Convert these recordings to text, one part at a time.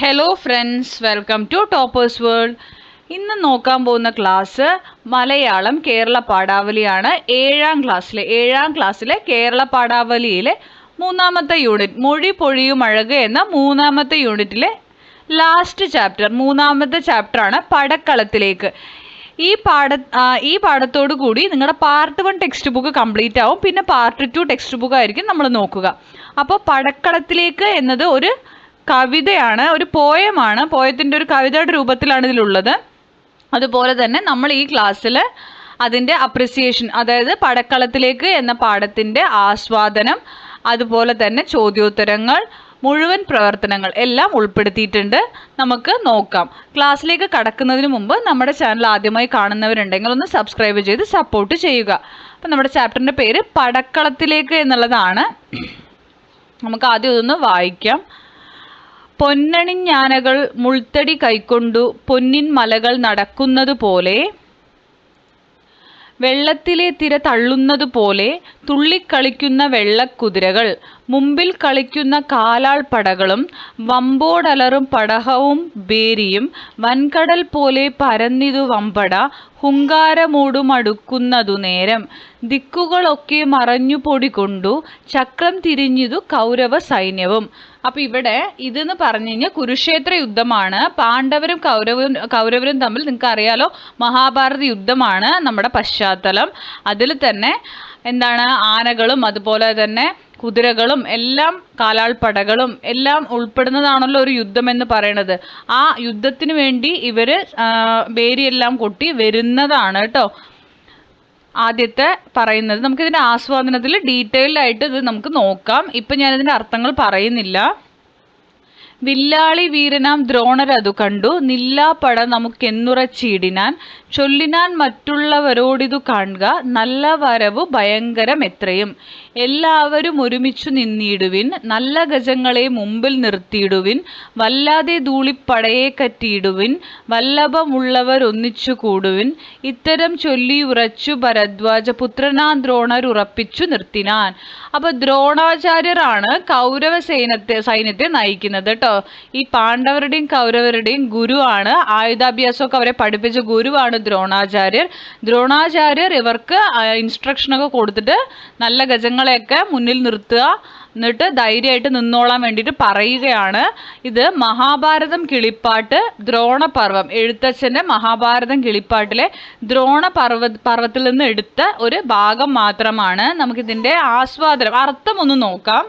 Hello friends welcome to toppers world ഇന്ന് നോക്കാൻ പോകുന്ന ക്ലാസ് മലയാളം കേരള പാഠാവലിയാണ്. ഏഴാം ക്ലാസ്സിലെ ഏഴാം ക്ലാസ്സിലെ കേരള പാഠാവലിയിലെ മൂന്നാമത്തെ യൂണിറ്റ് മൊഴി പൊഴിയും അഴക് എന്ന മൂന്നാമത്തെ യൂണിറ്റിലെ ലാസ്റ്റ് ചാപ്റ്റർ മൂന്നാമത്തെ ചാപ്റ്ററാണ് പടക്കളത്തിലേക്ക്. ഈ പാഠ ഈ പാഠത്തോടു കൂടി നിങ്ങളുടെ part one text book complete ആവും. പിന്നെ പാർട്ട് ടു ടെക്സ്റ്റ് ബുക്ക് ആയിരിക്കും നമ്മൾ നോക്കുക. അപ്പോൾ പടക്കളത്തിലേക്ക് എന്നത് ഒരു കവിതയാണ് ഒരു പോയമാണ് പോയത്തിന്റെ ഒരു കവിതയുടെ രൂപത്തിലാണ് ഇതിലുള്ളത്. അതുപോലെ തന്നെ നമ്മൾ ഈ ക്ലാസ്സിൽ അതിന്റെ അപ്രിസിയേഷൻ അതായത് പടക്കളത്തിലേക്ക് എന്ന പാഠത്തിന്റെ ആസ്വാദനം അതുപോലെ തന്നെ ചോദ്യോത്തരങ്ങൾ മുഴുവൻ പ്രവർത്തനങ്ങൾ എല്ലാം ഉൾപ്പെടുത്തിയിട്ടുണ്ട്. നമുക്ക് നോക്കാം. ക്ലാസ്സിലേക്ക് കടക്കുന്നതിന് മുമ്പ് നമ്മുടെ ചാനൽ ആദ്യമായി കാണുന്നവരുണ്ടെങ്കിൽ ഒന്ന് സബ്സ്ക്രൈബ് ചെയ്ത് സപ്പോർട്ട് ചെയ്യുക. അപ്പം നമ്മുടെ ചാപ്റ്ററിന്റെ പേര് പടക്കളത്തിലേക്ക് എന്നുള്ളതാണ്. നമുക്ക് ആദ്യം ഇതൊന്ന് വായിക്കാം. പൊന്നണിഞ്ഞാനകൾ മുൾത്തടി കൈക്കൊണ്ടു പൊന്നിൻ മലകൾ നടക്കുന്നത് പോലെ വെള്ളത്തിലെ തിര തള്ളുന്നത് പോലെ തുള്ളിക്കളിക്കുന്ന വെള്ളക്കുതിരകൾ മുമ്പിൽ കളിക്കുന്ന കാലാൾ പടകളും വമ്പോടലറും പടഹവും ബേരിയും വൻകടൽ പോലെ പരന്നിതു വമ്പട ഹുങ്കാരമൂടുമടുക്കുന്നതു നേരം. ദിക്കുകളൊക്കെ മറഞ്ഞു പൊടികൊണ്ടു ചക്രം തിരിഞ്ഞിതു കൗരവ സൈന്യവും. അപ്പൊ ഇവിടെ ഇതെന്ന് പറഞ്ഞു കഴിഞ്ഞാൽ കുരുക്ഷേത്ര യുദ്ധമാണ്. പാണ്ഡവരും കൗരവരും കൗരവരും തമ്മിൽ നിങ്ങൾക്ക് അറിയാലോ മഹാഭാരത യുദ്ധമാണ് നമ്മുടെ പശ്ചാത്തലം. അതിൽ തന്നെ എന്താണ് ആനകളും അതുപോലെ തന്നെ കുതിരകളും എല്ലാം കാലാൾപ്പടകളും എല്ലാം ഉൾപ്പെടുന്നതാണല്ലോ ഒരു യുദ്ധം എന്ന് പറയുന്നത് ആ യുദ്ധത്തിന് വേണ്ടി ഇവർ ആ, വേരിയെല്ലാം കൊട്ടി വരുന്നതാണ് കേട്ടോ. ആദ്യത്തെ പറയുന്നത്. നമുക്കിതിന്റെ ആസ്വാദനത്തിൽ ഡീറ്റെയിൽഡ് ആയിട്ട് ഇത് നമുക്ക് നോക്കാം. ഇപ്പം ഞാനിതിന്റെ അർത്ഥങ്ങൾ പറയുന്നില്ല. വില്ലാളി വീരനാം ദ്രോണരതു കണ്ടു. നില്ലാപ്പട നമുക്കെന്നുറച്ചീടിനാൻ. ചൊല്ലിനാൻ മറ്റുള്ളവരോടിതു കാണുക. നല്ല വരവു ഭയങ്കരം എത്രയും എല്ലാവരും ഒരുമിച്ചു നിന്നിടുവിൻ നല്ല ഗജങ്ങളെ മുമ്പിൽ നിർത്തിയിടുവിൻ വല്ലാതെ ധൂളിപ്പടയെ കറ്റിയിടുവിൻ വല്ലഭമുള്ളവർ ഒന്നിച്ചു കൂടുവിൻ ഇത്തരം ചൊല്ലി ഉറച്ചു ഭരദ്വാജ പുത്രനാ ദ്രോണർ ഉറപ്പിച്ചു നിർത്തിനാൻ. അപ്പൊ ദ്രോണാചാര്യരാണ് കൗരവ സൈന്യത്തെ സൈന്യത്തെ നയിക്കുന്നത് കേട്ടോ ഈ പാണ്ഡവരുടെയും കൗരവരുടെയും ഗുരുവാണ് ആയുധാഭ്യാസമൊക്കെ അവരെ പഠിപ്പിച്ച ഗുരുവാണ് ദ്രോണാചാര്യർ. ദ്രോണാചാര്യർ ഇവർക്ക് ഇൻസ്ട്രക്ഷൻ ഒക്കെ കൊടുത്തിട്ട് നല്ല ഗജങ്ങളെയൊക്കെ മുന്നിൽ നിർത്തുക. എന്നിട്ട് ധൈര്യമായിട്ട് നിന്നോളാൻ വേണ്ടിയിട്ട് പറയുകയാണ്. ഇത് മഹാഭാരതം കിളിപ്പാട്ട് ദ്രോണപർവം. എഴുത്തച്ഛന്റെ മഹാഭാരതം കിളിപ്പാട്ടിലെ ദ്രോണപർവ പർവത്തിൽ നിന്ന് എടുത്ത ഒരു ഭാഗം മാത്രമാണ് നമുക്കിതിന്റെ ആസ്വാദനം. അർത്ഥം ഒന്ന് നോക്കാം.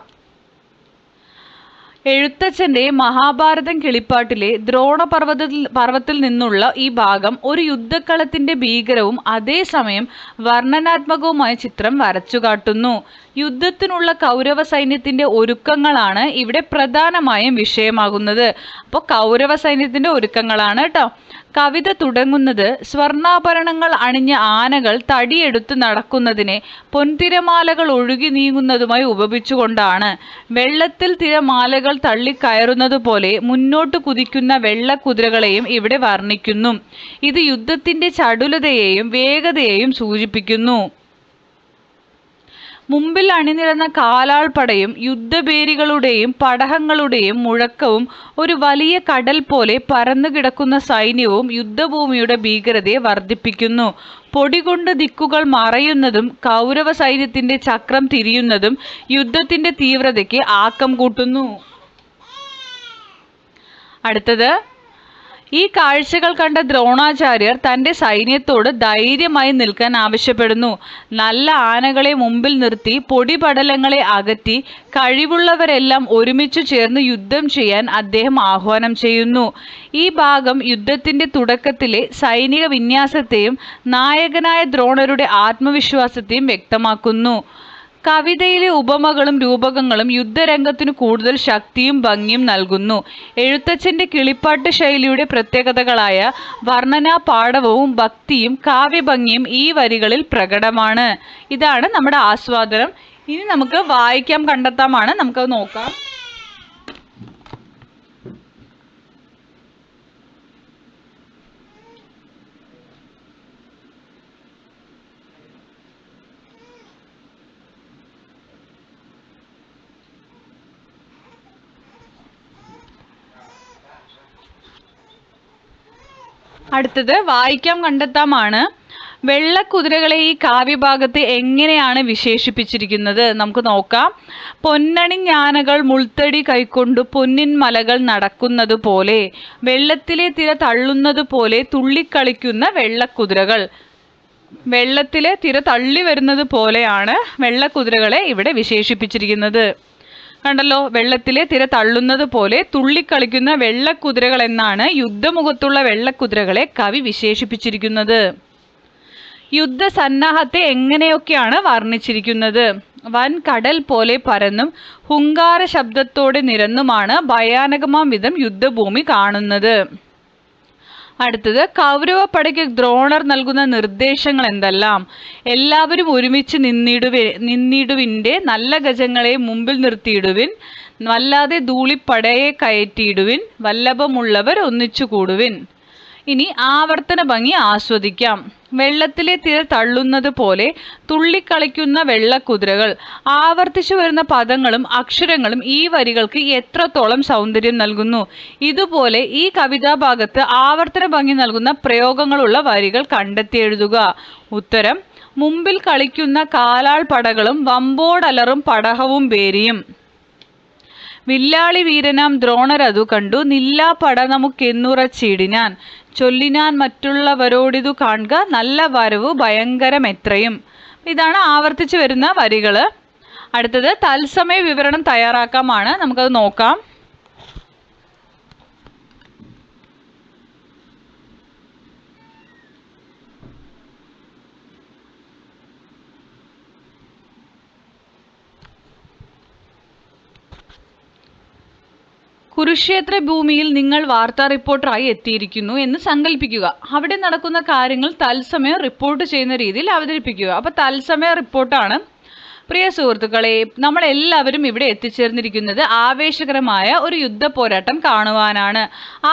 എഴുത്തച്ഛന്റെ മഹാഭാരതം കിളിപ്പാട്ടിലെ ദ്രോണപർവതത്തിൽ പർവത്തിൽ നിന്നുള്ള ഈ ഭാഗം ഒരു യുദ്ധക്കളത്തിന്റെ ഭീകരവും അതേസമയം വർണനാത്മകവുമായ ചിത്രം വരച്ചു കാട്ടുന്നു യുദ്ധത്തിനുള്ള കൗരവ സൈന്യത്തിന്റെ ഒരുക്കങ്ങളാണ് ഇവിടെ പ്രധാനമായും വിഷയമാകുന്നത്. അപ്പോൾ കൗരവ സൈന്യത്തിന്റെ ഒരുക്കങ്ങളാണ് കേട്ടോ കവിത തുടങ്ങുന്നത് സ്വർണാഭരണങ്ങൾ അണിഞ്ഞ ആനകൾ തടിയെടുത്ത് നടക്കുന്നതിനെ പൊൻതിരമാലകൾ ഒഴുകി നീങ്ങുന്നതുമായി ഉപമിച്ചുകൊണ്ടാണ്. വെള്ളത്തിൽ തിരമാലകൾ തള്ളിക്കയറുന്നത് പോലെ മുന്നോട്ട് കുതിക്കുന്ന വെള്ളക്കുതിരകളെയും ഇവിടെ വർണിക്കുന്നു. ഇത് യുദ്ധത്തിന്റെ ചടുലതയെയും വേഗതയെയും സൂചിപ്പിക്കുന്നു. മുമ്പിൽ അണിനിരന്ന കാലാൾപ്പടയും യുദ്ധഭേരികളുടെയും പടഹങ്ങളുടെയും മുഴക്കവും ഒരു വലിയ കടൽ പോലെ പരന്നുകിടക്കുന്ന സൈന്യവും യുദ്ധഭൂമിയുടെ ഭീകരതയെ വർദ്ധിപ്പിക്കുന്നു. പൊടികൊണ്ട് ദിക്കുകൾ മറയുന്നതും കൗരവ സൈന്യത്തിന്റെ ചക്രം തിരിയുന്നതും യുദ്ധത്തിന്റെ തീവ്രതയ്ക്ക് ആക്കം കൂട്ടുന്നു. അടുത്തത് ഈ കാഴ്ചകൾ കണ്ട ദ്രോണാചാര്യർ തന്റെ സൈന്യത്തോട് ധൈര്യമായി നിൽക്കാൻ ആവശ്യപ്പെടുന്നു. നല്ല ആനകളെ മുമ്പിൽ നിർത്തി പൊടിപടലങ്ങളെ അകറ്റി കഴിവുള്ളവരെല്ലാം ഒരുമിച്ചു ചേർന്ന് യുദ്ധം ചെയ്യാൻ അദ്ദേഹം ആഹ്വാനം ചെയ്യുന്നു. ഈ ഭാഗം യുദ്ധത്തിന്റെ തുടക്കത്തിലെ സൈനിക വിന്യാസത്തെയും നായകനായ ദ്രോണരുടെ ആത്മവിശ്വാസത്തെയും വ്യക്തമാക്കുന്നു. കവിതയിലെ ഉപമകളും രൂപകങ്ങളും യുദ്ധരംഗത്തിന് കൂടുതൽ ശക്തിയും ഭംഗിയും നൽകുന്നു. എഴുത്തച്ഛന്റെ കിളിപ്പാട്ട് ശൈലിയുടെ പ്രത്യേകതകളായ വർണനാ പാഠവും ഭക്തിയും കാവ്യഭംഗിയും ഈ വരികളിൽ പ്രകടമാണ്. ഇതാണ് നമ്മുടെ ആസ്വാദനം. ഇനി നമുക്ക് വായിക്കാം കണ്ടെത്താമാണ് നമുക്കത് നോക്കാം. അടുത്തത് വായിക്കാം കണ്ടെത്താമാണ്. വെള്ളക്കുതിരകളെ ഈ കാവ്യഭാഗത്ത് എങ്ങനെയാണ് വിശേഷിപ്പിച്ചിരിക്കുന്നത്? നമുക്ക് നോക്കാം. പൊന്നണി ഞാനകൾ മുൾത്തടി കൈക്കൊണ്ടു പൊന്നിൻ മലകൾ നടക്കുന്നത് പോലെ വെള്ളത്തിലെ തിര തള്ളുന്നത് പോലെ തുള്ളിക്കളിക്കുന്ന വെള്ളക്കുതിരകൾ. വെള്ളത്തിലെ തിര തള്ളി വരുന്നത് പോലെയാണ് വെള്ളക്കുതിരകളെ ഇവിടെ വിശേഷിപ്പിച്ചിരിക്കുന്നത്. കണ്ടല്ലോ വെള്ളത്തിലെ തിര തള്ളുന്നത് പോലെ തുള്ളിക്കളിക്കുന്ന വെള്ളക്കുതിരകൾ എന്നാണ് യുദ്ധമുഖത്തുള്ള വെള്ളക്കുതിരകളെ കവി വിശേഷിപ്പിച്ചിരിക്കുന്നത്. യുദ്ധസന്നാഹത്തെ എങ്ങനെയൊക്കെയാണ് വർണിച്ചിരിക്കുന്നത്? വൻ കടൽ പോലെ പരന്നും ഹുങ്കാര ശബ്ദത്തോടെ നിരന്നുമാണ് ഭയാനകമാം വിധം യുദ്ധഭൂമി കാണുന്നത്. അടുത്തത് കൗരവപ്പടയ്ക്ക് ദ്രോണർ നൽകുന്ന നിർദ്ദേശങ്ങൾ എന്തെല്ലാം? എല്ലാവരും ഒരുമിച്ച് നിന്നിടുവി നിന്നിടുവിന്റെ നല്ല ഗജങ്ങളെ മുമ്പിൽ നിർത്തിയിടുവിൻ വല്ലാതെ ധൂളിപ്പടയെ കയറ്റിയിടുവിൻ വല്ലഭമുള്ളവർ ഒന്നിച്ചു കൂടുവിൻ ഇനി ആവർത്തന ഭംഗി ആസ്വദിക്കാം. വെള്ളത്തിലെ തിര തള്ളുന്നത് പോലെ തുള്ളിക്കളിക്കുന്ന വെള്ളക്കുതിരകൾ ആവർത്തിച്ചു വരുന്ന പദങ്ങളും അക്ഷരങ്ങളും ഈ വരികൾക്ക് എത്രത്തോളം സൗന്ദര്യം നൽകുന്നു. ഇതുപോലെ ഈ കവിതാഭാഗത്ത് ആവർത്തന ഭംഗി നൽകുന്ന പ്രയോഗങ്ങളുള്ള വരികൾ കണ്ടെത്തി എഴുതുക. ഉത്തരം മുമ്പിൽ കളിക്കുന്ന കാലാൾ പടകളും വമ്പോടലറും പടഹവും പേരിയും വില്ലാളി വീരനാം ദ്രോണരതു കണ്ടു നില്ലാ പട നമുക്കെന്നുറച്ചിടിനാൻ. ചൊല്ലിനാൻ മറ്റുള്ളവരോടിതു കാണുക. നല്ല വരവു ഭയങ്കരമെത്രയും ഇതാണ് ആവർത്തിച്ച് വരുന്ന വരികൾ അടുത്തത് തത്സമയ വിവരണം തയ്യാറാക്കാമാണ്. നമുക്കത് നോക്കാം. കുരുക്ഷേത്ര ഭൂമിയിൽ നിങ്ങൾ വാർത്താ റിപ്പോർട്ടറായി എത്തിയിരിക്കുന്നു എന്ന് സങ്കല്പിക്കുക അവിടെ നടക്കുന്ന കാര്യങ്ങൾ തത്സമയം റിപ്പോർട്ട് ചെയ്യുന്ന രീതിയിൽ അവതരിപ്പിക്കുക. അപ്പോൾ തത്സമയ റിപ്പോർട്ടാണ്. പ്രിയ സുഹൃത്തുക്കളെ നമ്മൾ എല്ലാവരും ഇവിടെ എത്തിച്ചേർന്നിരിക്കുന്നത് ആവേശകരമായ ഒരു യുദ്ധ പോരാട്ടം കാണുവാനാണ്.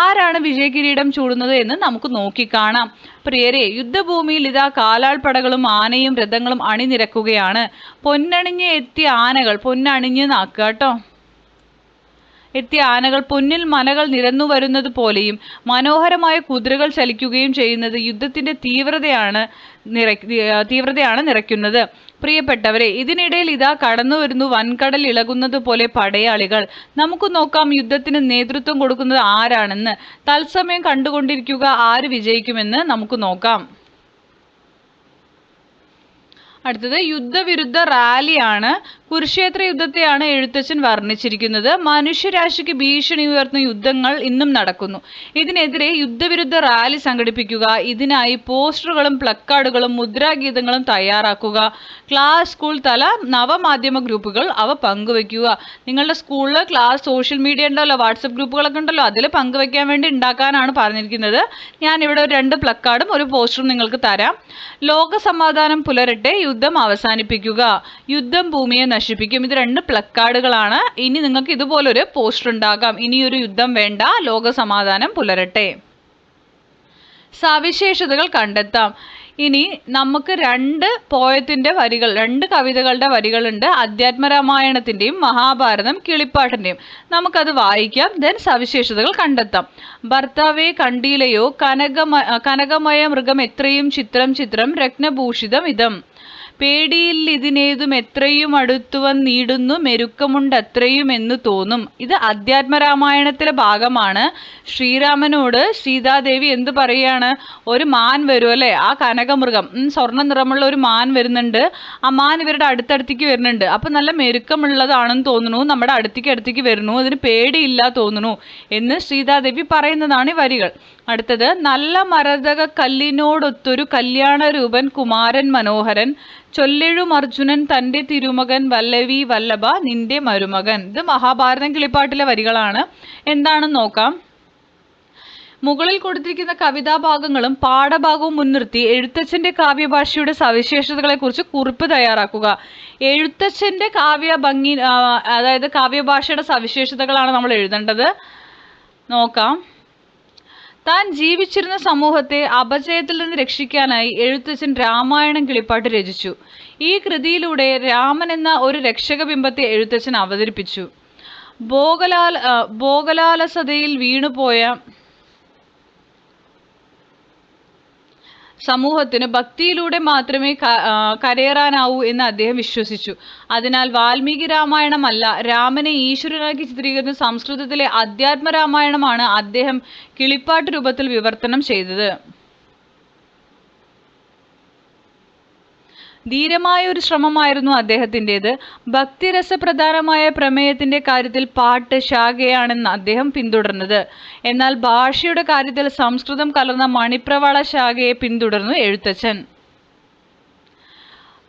ആരാണ് വിജയകിരീടം ചൂടുന്നത് എന്ന് നമുക്ക് നോക്കിക്കാണാം പ്രിയരെ യുദ്ധഭൂമിയിൽ ഇതാ കാലാൾപ്പടകളും ആനയും രഥങ്ങളും അണിനിരക്കുകയാണ്. പൊന്നണിഞ്ഞ് എത്തിയ ആനകൾ പൊന്നണിഞ്ഞ് നാക്കുക കേട്ടോ എത്തിയ ആനകൾ പൊന്നിൽ മനകൾ നിരന്നു വരുന്നത് പോലെയും മനോഹരമായ കുതിരകൾ ചലിക്കുകയും ചെയ്യുന്നത് യുദ്ധത്തിന്റെ തീവ്രതയാണ് നിറ തീവ്രതയാണ് നിറയ്ക്കുന്നത്. പ്രിയപ്പെട്ടവരെ ഇതിനിടയിൽ ഇതാ കടന്നു വരുന്നു വൻകടൽ ഇളകുന്നത് പോലെ പടയാളികൾ. നമുക്ക് നോക്കാം യുദ്ധത്തിന് നേതൃത്വം കൊടുക്കുന്നത് ആരാണെന്ന്. തത്സമയം കണ്ടുകൊണ്ടിരിക്കുക ആര് വിജയിക്കുമെന്ന് നമുക്ക് നോക്കാം. അടുത്തത് യുദ്ധവിരുദ്ധ റാലിയാണ്. കുരുക്ഷേത്ര യുദ്ധത്തെയാണ് എഴുത്തച്ഛൻ വർണിച്ചിരിക്കുന്നത്. മനുഷ്യരാശിക്ക് ഭീഷണി ഉയർത്തുന്ന യുദ്ധങ്ങൾ ഇന്നും നടക്കുന്നു. ഇതിനെതിരെ യുദ്ധവിരുദ്ധ റാലി സംഘടിപ്പിക്കുക ഇതിനായി പോസ്റ്ററുകളും പ്ലക്കാർഡുകളും മുദ്രാഗീതങ്ങളും തയ്യാറാക്കുക ക്ലാസ് സ്കൂൾ തല നവമാധ്യമ ഗ്രൂപ്പുകൾ അവ പങ്കുവെക്കുക നിങ്ങളുടെ സ്കൂളിൽ ക്ലാസ് സോഷ്യൽ മീഡിയ ഉണ്ടല്ലോ വാട്സപ്പ് ഗ്രൂപ്പുകളൊക്കെ ഉണ്ടല്ലോ അതിൽ പങ്കുവെക്കാൻ വേണ്ടി ഉണ്ടാക്കാനാണ് പറഞ്ഞിരിക്കുന്നത്. ഞാൻ ഇവിടെ രണ്ട് പ്ലക്കാർഡും ഒരു പോസ്റ്ററും നിങ്ങൾക്ക് തരാം. ലോകസമാധാനം പുലരട്ടെ യുദ്ധം അവസാനിപ്പിക്കുക യുദ്ധം ഭൂമിയെ നശിപ്പിക്കും. ഇത് രണ്ട് പ്ലക്കാർഡുകളാണ്. ഇനി നിങ്ങൾക്ക് ഇതുപോലൊരു പോസ്റ്റർ ഉണ്ടാകാം. ഇനിയൊരു യുദ്ധം വേണ്ട. ലോക സമാധാനം പുലരട്ടെ. സവിശേഷതകൾ കണ്ടെത്താം. ഇനി നമുക്ക് രണ്ട് പോയത്തിന്റെ വരികൾ രണ്ട് കവിതകളുടെ വരികളുണ്ട്. അധ്യാത്മരാമായണത്തിന്റെയും മഹാഭാരതം കിളിപ്പാട്ടിന്റെയും നമുക്കത് വായിക്കാം ദെൻ സവിശേഷതകൾ കണ്ടെത്താം. ഭർത്താവെ കണ്ടീലയോ? കനകമ കനകമയ മൃഗം എത്രയും ചിത്രം ചിത്രം രത്നഭൂഷിതം ഇതം. പേടിയിൽ ഇതിനേതും എത്രയും അടുത്തുവന്നിടുന്നു മെരുക്കമുണ്ട് അത്രയും എന്ന് തോന്നും. ഇത് അധ്യാത്മരാമായണത്തിലെ ഭാഗമാണ്. ശ്രീരാമനോട് സീതാദേവി എന്ത് പറയാണ്? ഒരു മാൻ വരും അല്ലേ? ആ കനകമൃഗം. സ്വർണ നിറമുള്ള ഒരു മാൻ വരുന്നുണ്ട്. ആ മാൻ ഇവരുടെ അടുത്തടുത്തേക്ക് വരുന്നുണ്ട്. അപ്പൊ നല്ല മെരുക്കമുള്ളതാണെന്ന് തോന്നുന്നു. നമ്മുടെ അടുത്തേക്ക് അടുത്തേക്ക് വരുന്നു. അതിന് പേടിയില്ല തോന്നുന്നു എന്ന് സീതാദേവി പറയുന്നതാണ് ഈ വരികൾ. അടുത്തത് നല്ല മരതക കല്ലിനോടൊത്തൊരു കല്യാണരൂപൻ കുമാരൻ മനോഹരൻ ചൊല്ലെഴും അർജുനൻ തന്റെ തിരുമകൻ വല്ലവി വല്ലഭ നിന്റെ മരുമകൻ. ഇത് മഹാഭാരതം കിളിപ്പാട്ടിലെ വരികളാണ്. എന്താണെന്ന് നോക്കാം. മുകളിൽ കൊടുത്തിരിക്കുന്ന കവിതാഭാഗങ്ങളും പാഠഭാഗവും മുൻനിർത്തി എഴുത്തച്ഛന്റെ കാവ്യഭാഷയുടെ സവിശേഷതകളെക്കുറിച്ച് കുറിപ്പ് തയ്യാറാക്കുക. എഴുത്തച്ഛന്റെ കാവ്യ ഭംഗി അതായത് കാവ്യഭാഷയുടെ സവിശേഷതകളാണ് നമ്മൾ എഴുതേണ്ടത്. നോക്കാം. താൻ ജീവിച്ചിരുന്ന സമൂഹത്തെ അപജയത്തിൽ നിന്ന് രക്ഷിക്കാനായി എഴുത്തച്ഛൻ രാമായണം കിളിപ്പാട്ട് രചിച്ചു. ഈ കൃതിയിലൂടെ രാമൻ എന്ന ഒരു രക്ഷക ബിംബത്തെ എഴുത്തച്ഛൻ അവതരിപ്പിച്ചു. ഭോഗലാൽ ഭോഗലാലസതയിൽ വീണുപോയ സമൂഹത്തിന് ഭക്തിയിലൂടെ മാത്രമേ കരയേറാനാവൂ എന്ന് അദ്ദേഹം വിശ്വസിച്ചു. അതിനാൽ വാൽമീകി രാമായണമല്ല രാമനെ ഈശ്വരനാക്കി ചിത്രീകരിക്കുന്ന സംസ്കൃതത്തിലെ അധ്യാത്മ രാമായണമാണ് അദ്ദേഹം കിളിപ്പാട്ട് രൂപത്തിൽ വിവർത്തനം ചെയ്തത്. ധീരമായ ഒരു ശ്രമമായിരുന്നു അദ്ദേഹത്തിന്റെത്. ഭക്തിരസപ്രധാനമായ പ്രമേയത്തിന്റെ കാര്യത്തിൽ പാട്ട് ശാഖയാണെന്ന് അദ്ദേഹം പിന്തുടർന്നത്. എന്നാൽ ഭാഷയുടെ കാര്യത്തിൽ സംസ്കൃതം കലർന്ന മണിപ്രവാള ശാഖയെ പിന്തുടർന്നു എഴുത്തച്ഛൻ.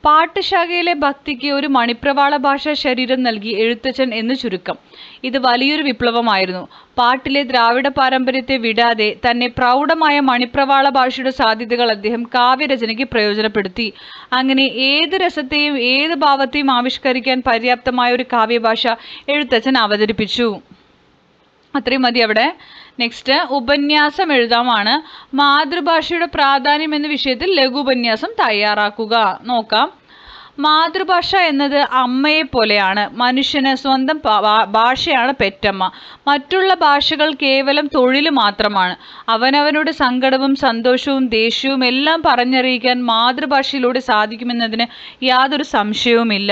പാട്ടുശാഖയിലെ ഭക്തിക്ക് ഒരു മണിപ്രവാള ഭാഷാ ശരീരം നൽകി എഴുത്തച്ഛൻ എന്ന് ചുരുക്കം. ഇത് വലിയൊരു വിപ്ലവമായിരുന്നു. പാട്ടിലെ ദ്രാവിഡ പാരമ്പര്യത്തെ വിടാതെ തന്നെ പ്രൗഢമായ മണിപ്രവാള ഭാഷയുടെ സാധ്യതകൾ അദ്ദേഹം കാവ്യരചനയ്ക്ക് പ്രയോജനപ്പെടുത്തി. അങ്ങനെ ഏത് രസത്തെയും ഏത് ഭാവത്തെയും ആവിഷ്കരിക്കാൻ പര്യാപ്തമായ ഒരു കാവ്യഭാഷ എഴുത്തച്ഛൻ അവതരിപ്പിച്ചു. അത്രയും മതി അവിടെ. നെക്സ്റ്റ് ഉപന്യാസം എഴുതാമാണ്. മാതൃഭാഷയുടെ പ്രാധാന്യം എന്ന വിഷയത്തിൽ ലഘു ഉപന്യാസം തയ്യാറാക്കുക. നോക്കാം. മാതൃഭാഷ എന്നത് അമ്മയെ പോലെയാണ് മനുഷ്യന് സ്വന്തം ഭാഷയാണ് പെറ്റമ്മ. മറ്റുള്ള ഭാഷകൾ കേവലം തൊഴിൽ മാത്രമാണ്. അവനവനുടെ സങ്കടവും സന്തോഷവും ദേഷ്യവും എല്ലാം പറഞ്ഞറിയിക്കാൻ മാതൃഭാഷയിലൂടെ സാധിക്കുമെന്നതിന് യാതൊരു സംശയവുമില്ല.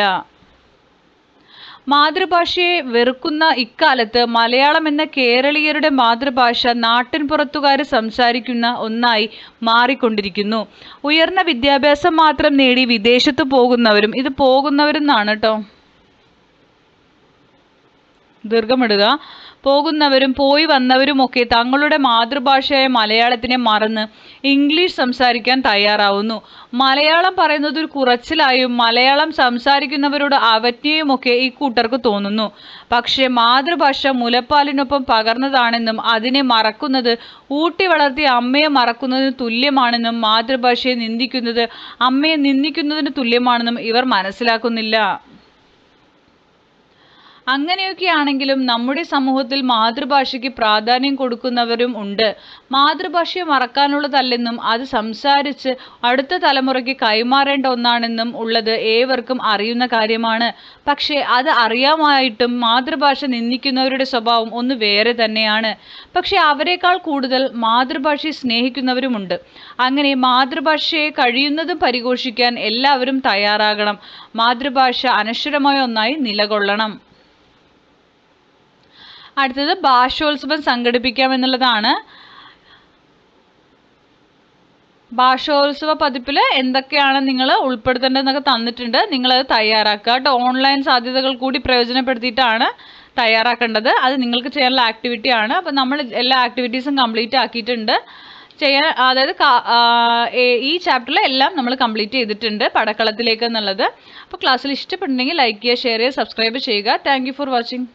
മാതൃഭാഷയെ വെറുക്കുന്ന ഇക്കാലത്ത് മലയാളം എന്ന കേരളീയരുടെ മാതൃഭാഷ നാട്ടിൻ പുറത്തുകാർ സംസാരിക്കുന്ന ഒന്നായി മാറിക്കൊണ്ടിരിക്കുന്നു. ഉയർന്ന വിദ്യാഭ്യാസം മാത്രം നേടി വിദേശത്ത് പോകുന്നവരും ഇത് പോകുന്നവരും എന്നാണ് കേട്ടോ ദീർഘമിടുക പോകുന്നവരും പോയി വന്നവരുമൊക്കെ തങ്ങളുടെ മാതൃഭാഷയായ മലയാളത്തിനെ മറന്ന് ഇംഗ്ലീഷ് സംസാരിക്കാൻ തയ്യാറാവുന്നു. മലയാളം പറയുന്നത് ഒരു കുറച്ചിലായും മലയാളം സംസാരിക്കുന്നവരോട് അവജ്ഞയുമൊക്കെ ഈ കൂട്ടർക്ക് തോന്നുന്നു. പക്ഷേ മാതൃഭാഷ മുലപ്പാലിനൊപ്പം പകർന്നതാണെന്നും അതിനെ മറക്കുന്നത് ഊട്ടി വളർത്തിയ അമ്മയെ മറക്കുന്നതിന് തുല്യമാണെന്നും മാതൃഭാഷയെ നിന്ദിക്കുന്നത് അമ്മയെ നിന്ദിക്കുന്നതിന് തുല്യമാണെന്നും ഇവർ മനസ്സിലാക്കുന്നില്ല. അങ്ങനെയൊക്കെയാണെങ്കിലും നമ്മുടെ സമൂഹത്തിൽ മാതൃഭാഷയ്ക്ക് പ്രാധാന്യം കൊടുക്കുന്നവരും ഉണ്ട്. മാതൃഭാഷയെ മറക്കാനുള്ളതല്ലെന്നും അത് സംസാരിച്ച് അടുത്ത തലമുറയ്ക്ക് കൈമാറേണ്ട ഒന്നാണെന്നും ഉള്ളത് ഏവർക്കും അറിയുന്ന കാര്യമാണ്. പക്ഷേ അത് അറിയാമായിട്ടും മാതൃഭാഷ നിന്ദിക്കുന്നവരുടെ സ്വഭാവം ഒന്ന് വേറെ തന്നെയാണ്. പക്ഷേ അവരെക്കാൾ കൂടുതൽ മാതൃഭാഷയെ സ്നേഹിക്കുന്നവരുമുണ്ട്. അങ്ങനെ മാതൃഭാഷയെ കഴിയുന്നതും പരിഘോഷിക്കാൻ എല്ലാവരും തയ്യാറാകണം. മാതൃഭാഷ അനശ്വരമായ ഒന്നായി നിലകൊള്ളണം. അടുത്തത് ഭാഷോത്സവം സംഘടിപ്പിക്കാം എന്നുള്ളതാണ്. ഭാഷോത്സവ പതിപ്പിൽ എന്തൊക്കെയാണ് നിങ്ങൾ ഉൾപ്പെടുത്തേണ്ടതെന്നൊക്കെ തന്നിട്ടുണ്ട്. നിങ്ങളത് തയ്യാറാക്കുക. കേട്ടോ ഓൺലൈൻ സാധ്യതകൾ കൂടി പ്രയോജനപ്പെടുത്തിയിട്ടാണ് തയ്യാറാക്കേണ്ടത്. അത് നിങ്ങൾക്ക് ചെയ്യാനുള്ള ആക്ടിവിറ്റി ആണ്. അപ്പോൾ നമ്മൾ എല്ലാ ആക്ടിവിറ്റീസും കംപ്ലീറ്റ് ആക്കിയിട്ടുണ്ട്. ചെയ്യാൻ അതായത് ഈ ചാപ്റ്ററിൽ എല്ലാം നമ്മൾ കംപ്ലീറ്റ് ചെയ്തിട്ടുണ്ട് പടക്കളത്തിലേക്ക് എന്നുള്ളത്. അപ്പോൾ ക്ലാസ്സിൽ ഇഷ്ടപ്പെട്ടുണ്ടെങ്കിൽ ലൈക്ക് ചെയ്യുക ഷെയർ ചെയ്യുക സബ്സ്ക്രൈബ് ചെയ്യുക. Thank for watching